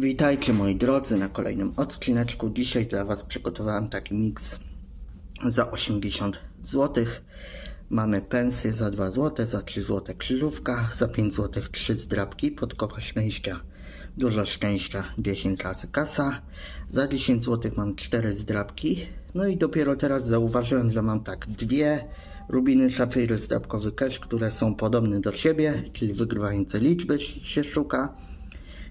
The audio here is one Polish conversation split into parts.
Witajcie moi drodzy na kolejnym odcineczku. Dzisiaj dla Was przygotowałem taki miks za 80 zł. Mamy pensję za 2 zł, za 3 zł krzyżówka, za 5 zł 3 zdrabki, podkowa szczęścia, dużo szczęścia, 10 razy kasa. Za 10 zł mam 4 zdrabki. No i dopiero teraz zauważyłem, że mam tak dwie rubiny szafiry zdrabkowy cash, które są podobne do siebie, czyli wygrywające liczby się szuka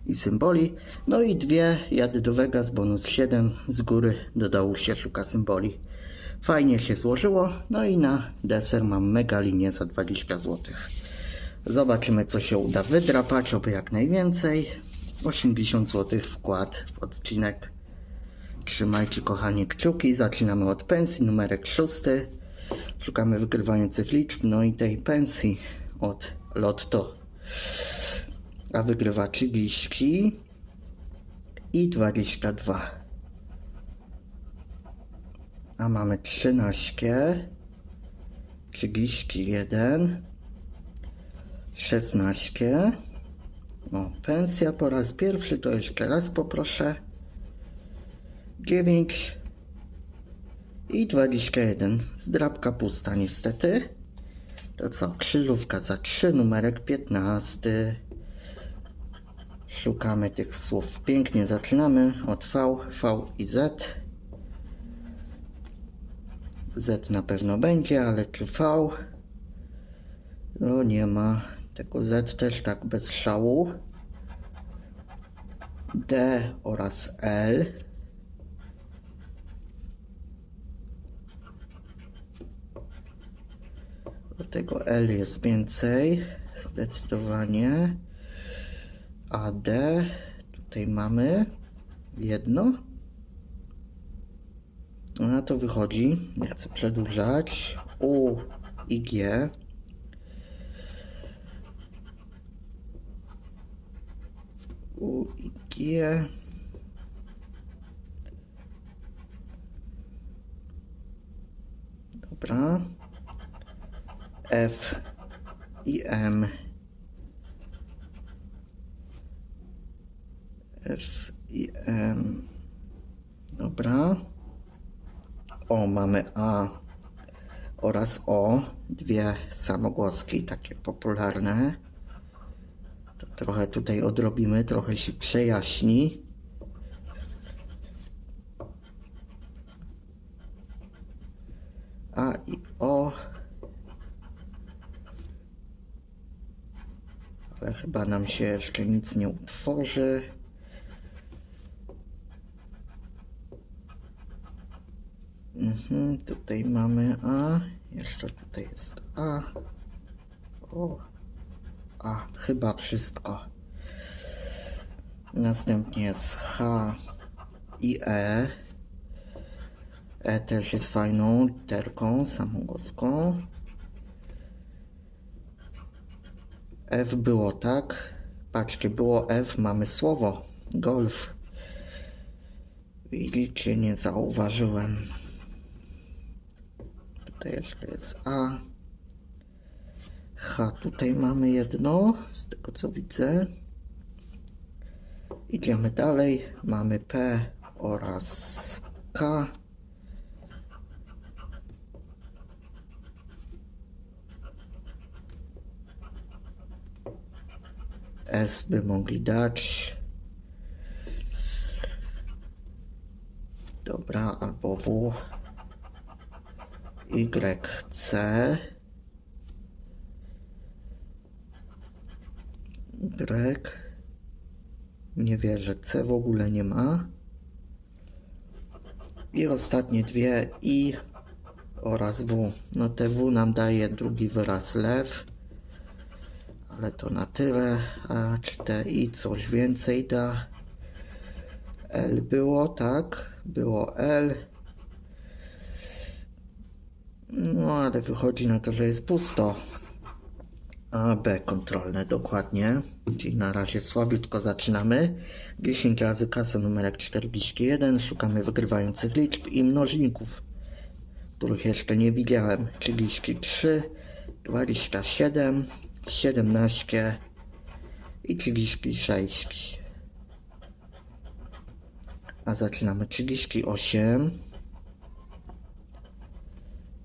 i symboli. No i dwie jady do Vegas, bonus 7 z góry do dołu się szuka symboli. Fajnie się złożyło. No i na deser mam mega linię za 20 zł. Zobaczymy co się uda wydrapać, oby jak najwięcej. 80 zł wkład w odcinek. Trzymajcie kochani kciuki. Zaczynamy od pensji, numerek szósty. Szukamy wygrywających liczb, no i tej pensji od Lotto a wygrywa 30 i 22. A mamy 13, 31, 16. O, pensja po raz pierwszy, to jeszcze raz poproszę. 9 i 21. Zdrabka pusta niestety. To co? Krzyżówka za 3, numerek 15. Szukamy tych słów. Pięknie zaczynamy od V, V i Z. Z na pewno będzie, ale czy V? No nie ma. Tego Z też tak bez szału. D oraz L. Do tego L jest więcej. Zdecydowanie. AD. Tutaj mamy jedno. No na to wychodzi. Nie chcę przedłużać. U i G. U i G. Dobra. F i M. F i M. Dobra. O, mamy A oraz O. Dwie samogłoski, takie popularne. To trochę tutaj odrobimy, trochę się przejaśni. A i O. Ale chyba nam się jeszcze nic nie utworzy. Mhm, tutaj mamy A, jeszcze tutaj jest A. O, A, chyba wszystko. Następnie jest H i E. E też jest fajną literką, samogłoską. F było tak. Patrzcie, było F, mamy słowo. Golf. Widzicie, nie zauważyłem. Jeszcze jest A. H tutaj mamy jedno, z tego co widzę. Idziemy dalej. Mamy P oraz K. S by mogli dać. Dobra, albo W. YC Y. Nie wierzę, C w ogóle nie ma. I ostatnie dwie. I oraz W. No te W nam daje drugi wyraz lew. Ale to na tyle. A czy te I coś więcej da? L było, tak? Było L no ale wychodzi na to, że jest pusto. A B kontrolne dokładnie. Czyli na razie słabiutko zaczynamy. 10 razy kasa numerek 41. Szukamy wygrywających liczb i mnożników, których jeszcze nie widziałem. 33, 27, 17 i 36. A zaczynamy 38,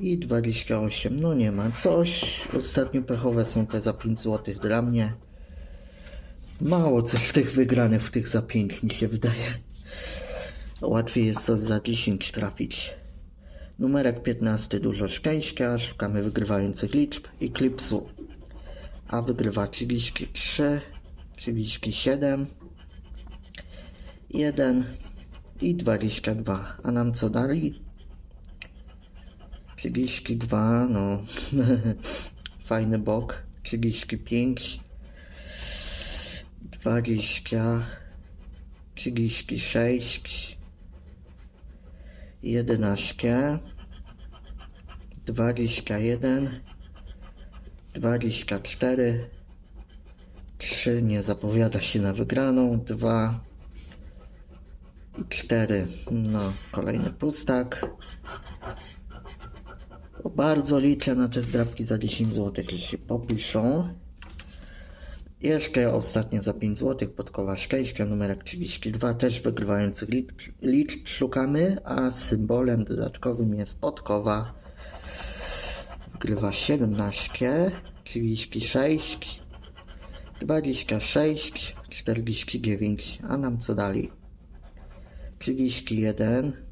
i 28. No nie ma coś. Ostatnio pechowe są te za 5 zł dla mnie. Mało coś tych wygranych w tych za 5 mi się wydaje. Łatwiej jest coś za 10 trafić. Numerek 15 dużo szczęścia, szukamy wygrywających liczb i klipsu. A wygrywa 33, 37, 1 i 22. A nam co dali? 32, no. Fajny bok. 35, 20, 36, 11, 21, 24, 3 nie zapowiada się na wygraną, 2 i 4, no kolejny pustak. Bardzo liczę na te zdrabki za 10 zł, jeśli się popiszą. Jeszcze ostatnie za 5 zł, podkowa szczęścia, numerek 32, też wygrywających liczb, liczb szukamy, a symbolem dodatkowym jest podkowa. Wygrywa 17, 36, 26, 49, a nam co dalej? 31,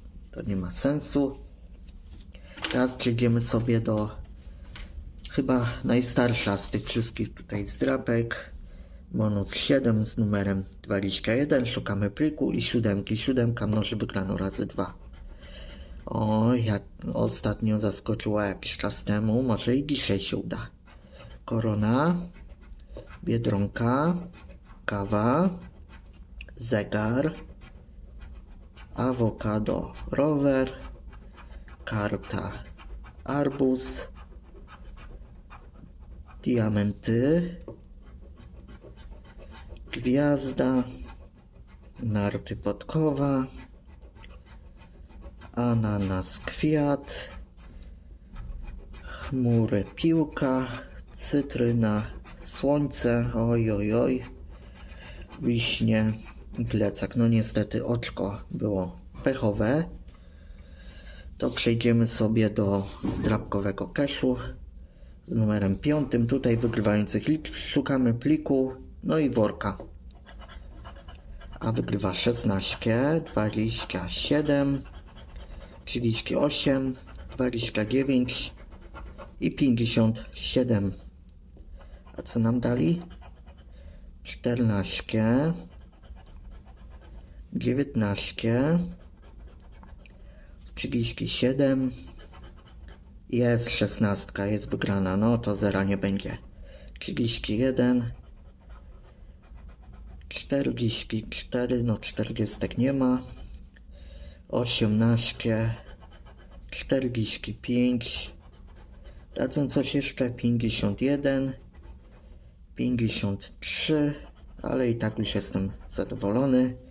to nie ma sensu. Teraz przejdziemy sobie do chyba najstarsza z tych wszystkich tutaj zdrabek. Bonus 7 z numerem 21. Szukamy pliku i siódemki. Siódemka mnoży wygraną razy 2. O, jak ostatnio zaskoczyła jakiś czas temu. Może i dzisiaj się uda. Korona, biedronka, kawa, zegar, awokado, rower, karta, arbuz, diamenty, gwiazda, narty podkowa, ananas kwiat, chmury piłka, cytryna, słońce, oj oj oj, wiśnie plecak. No niestety oczko było pechowe. To przejdziemy sobie do zdrabkowego cashu z numerem 5. Tutaj wygrywających liczb szukamy pliku, no i worka. A wygrywa 16, 27, 38, 29 i 57. A co nam dali? 14, 19, 37, jest 16, jest wygrana, no to zera nie będzie. 31, 44, no 40 nie ma. 18, 45, dadzą coś jeszcze 51, 53, ale i tak już jestem zadowolony.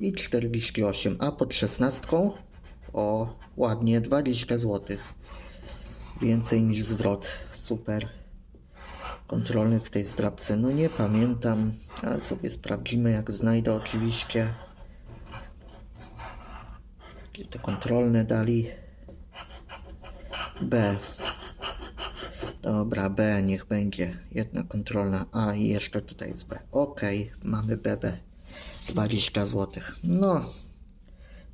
i 48, a pod 16 o ładnie 20 zł. Więcej niż zwrot. Super. Kontrolnych w tej zdrabce. No nie pamiętam, ale sobie sprawdzimy jak znajdę oczywiście. Jakie te kontrolne dali. B. Dobra, B niech będzie. Jedna kontrolna A i jeszcze tutaj jest B. Ok, mamy BB. 20 zł. No,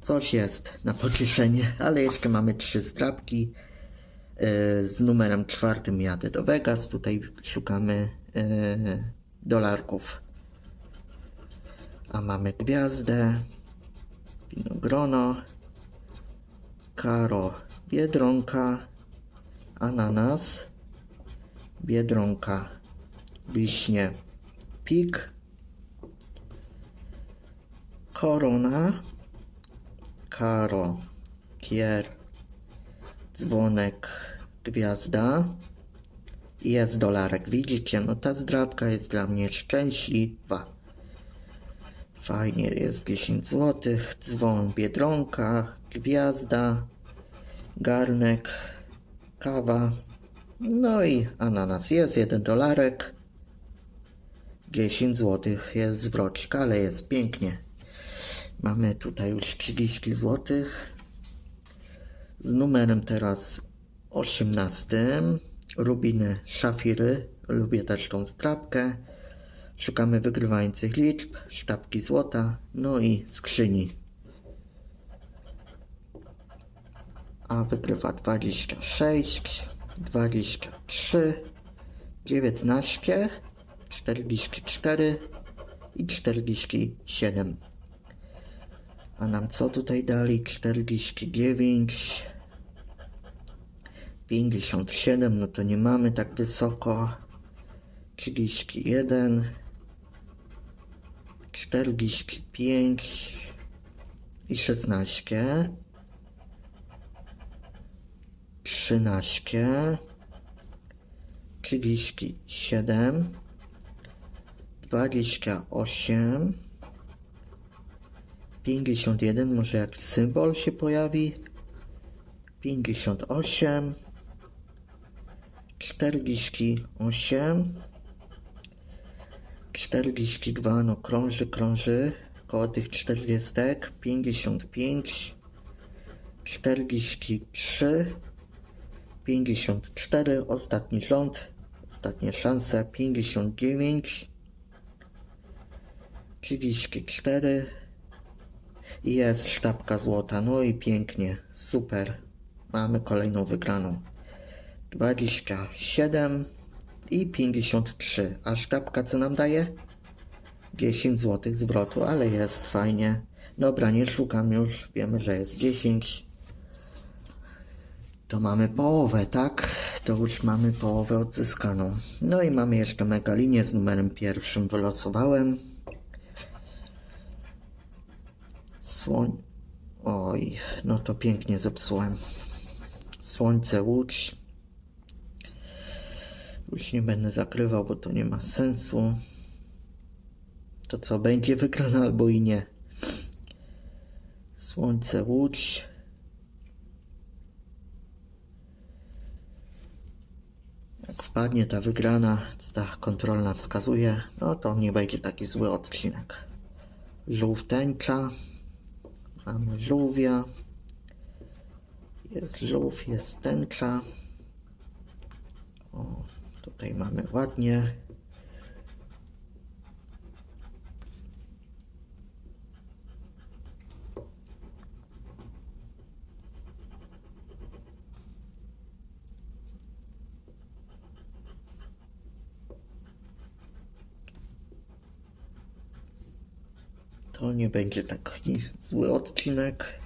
coś jest na pocieszenie, ale jeszcze mamy trzy zdrabki. Yy, Z numerem czwartym jadę do Vegas. Tutaj szukamy yy, dolarków. A mamy gwiazdę, winogrono, karo, biedronka, ananas, biedronka, wiśnie, pik, korona, karo, kier, dzwonek, gwiazda jest dolarek. Widzicie, no ta zdrabka jest dla mnie szczęśliwa. Fajnie, jest 10 zł, dzwon, biedronka, gwiazda, garnek, kawa, no i ananas. Jest jeden dolarek, 10 zł jest zwrotka, ale jest pięknie. Mamy tutaj już 30 zł. Z numerem teraz 18. Rubiny, szafiry. Lubię też tą strapkę. Szukamy wygrywających liczb, sztabki złota, no i skrzyni. A wygrywa 26, 23, 19, 44 i 47. A nam co tutaj dali? 49, 57, no to nie mamy tak wysoko. 31, 45 i 16, 13, 37, 28, 51, może jak symbol się pojawi. 58, 48, 42, no krąży, krąży, koło tych 40, 55, 43, 54, ostatni rząd, ostatnie szanse, 59, 34, i jest sztabka złota, no i pięknie, super. Mamy kolejną wygraną. 27 i 53. A sztabka co nam daje? 10 zł zwrotu, ale jest fajnie. Dobra, nie szukam już, wiemy, że jest 10. To mamy połowę, tak? To już mamy połowę odzyskaną. No i mamy jeszcze megalinię z numerem pierwszym wylosowałem. Słoń. Oj, no to pięknie zepsułem. Słońce, łódź. Już nie będę zakrywał, bo to nie ma sensu. To co, będzie wygrane albo i nie. Słońce, łódź. Jak wpadnie ta wygrana, co ta kontrolna wskazuje, no to nie będzie taki zły odcinek. Tęcza. Mamy żółwia. Jest żółw, jest tęcza. O, tutaj mamy ładnie. To nie będzie taki zły odcinek.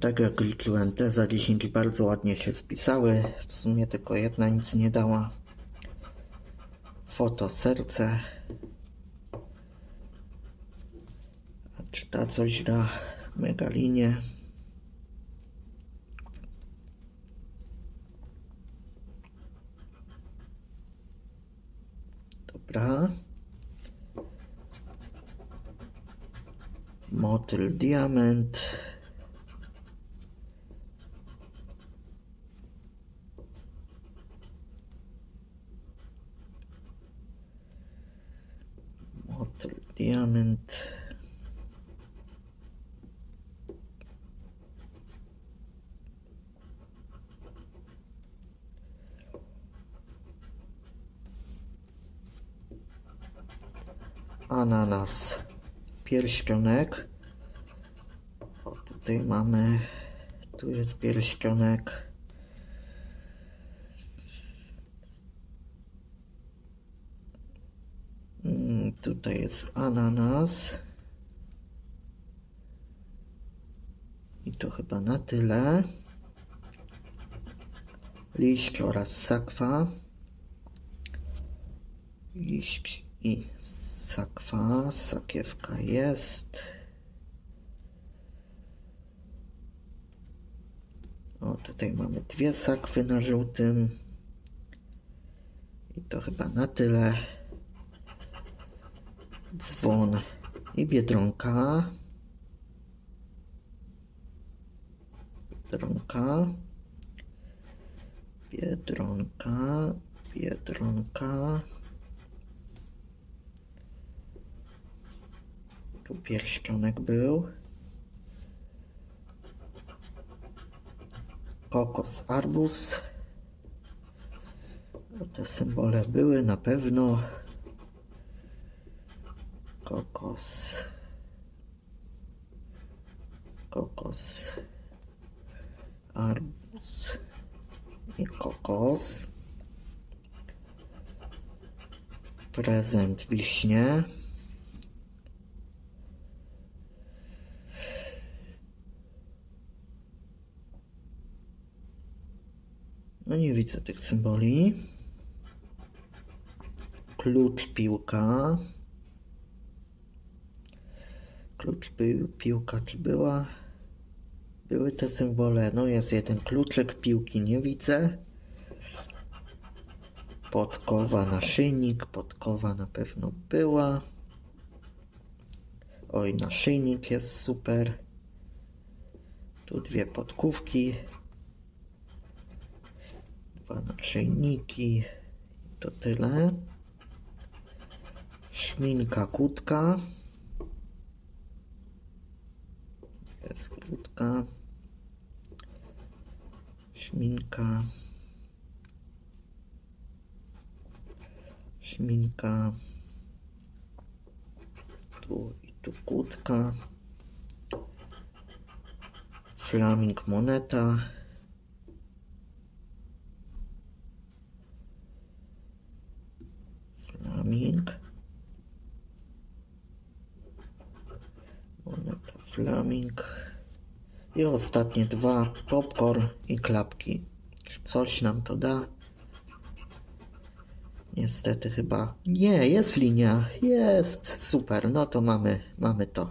Tak jak liczyłem, te za 10 bardzo ładnie się spisały. W sumie tylko jedna nic nie dała. Foto serce. A czy ta coś da? Megalinie. Dobra. Motel Diamond Motel Diamond ananas. Pierścionek. O, tutaj mamy. Tu jest pierścionek. Mm, Tutaj jest ananas. I to chyba na tyle. Liść oraz sakwa. Liść i sakwa. Sakiewka jest. O, tutaj mamy dwie sakwy na żółtym. I to chyba na tyle. Dzwon i biedronka. Biedronka. Biedronka. Biedronka. Tu pierścionek był. Kokos, arbuz. No, Te symbole były na pewno. Kokos. Kokos. Arbuz. I kokos. Prezent wiśnie. No nie widzę tych symboli. Klucz, piłka. Klucz, pi- piłka, czy była? Były te symbole. No jest jeden kluczek, piłki nie widzę. Podkowa, naszyjnik. Podkowa na pewno była. Oj, naszyjnik jest super. Tu dwie podkówki. Dwa naszyjniki. To tyle. Szminka, kutka. Jest kutka. Szminka. Szminka. Tu i tu kutka. Flaming moneta. Flaming. Moneta Flaming. I ostatnie dwa. Popcorn i klapki. Coś nam to da. Niestety chyba. Nie, jest linia. Jest. Super. No to mamy, mamy to.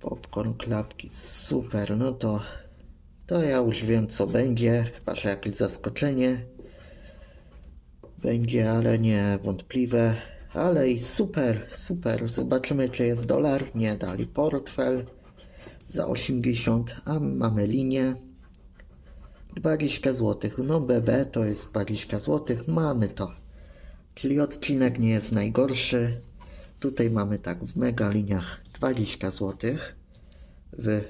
Popcorn, klapki. Super. No to. To ja już wiem co będzie. Chyba, że jakieś zaskoczenie będzie, ale nie wątpliwe. Ale i super, super. Zobaczymy, czy jest dolar. Nie dali portfel za 80, a mamy linię 20 zł. No BB to jest 20 zł. Mamy to. Czyli odcinek nie jest najgorszy. Tutaj mamy tak w mega liniach 20 zł. W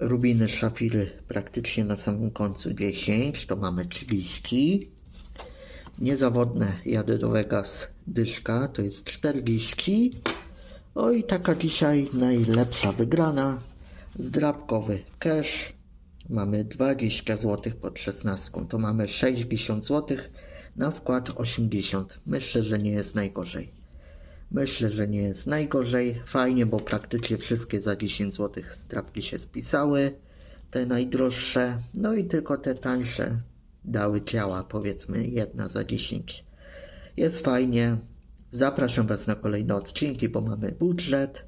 rubiny szafiry praktycznie na samym końcu 10. To mamy 30. Niezawodne jadę do Vegas dyszka to jest 40. O i taka dzisiaj najlepsza wygrana. Zdrabkowy cash. Mamy 20 zł pod 16. To mamy 60 zł na wkład 80. Myślę, że nie jest najgorzej. Myślę, że nie jest najgorzej. Fajnie, bo praktycznie wszystkie za 10 zł zdrabki się spisały. Te najdroższe. No i tylko te tańsze dały ciała, powiedzmy, jedna za 10. Jest fajnie. Zapraszam Was na kolejne odcinki, bo mamy budżet.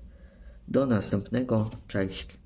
Do następnego. Cześć.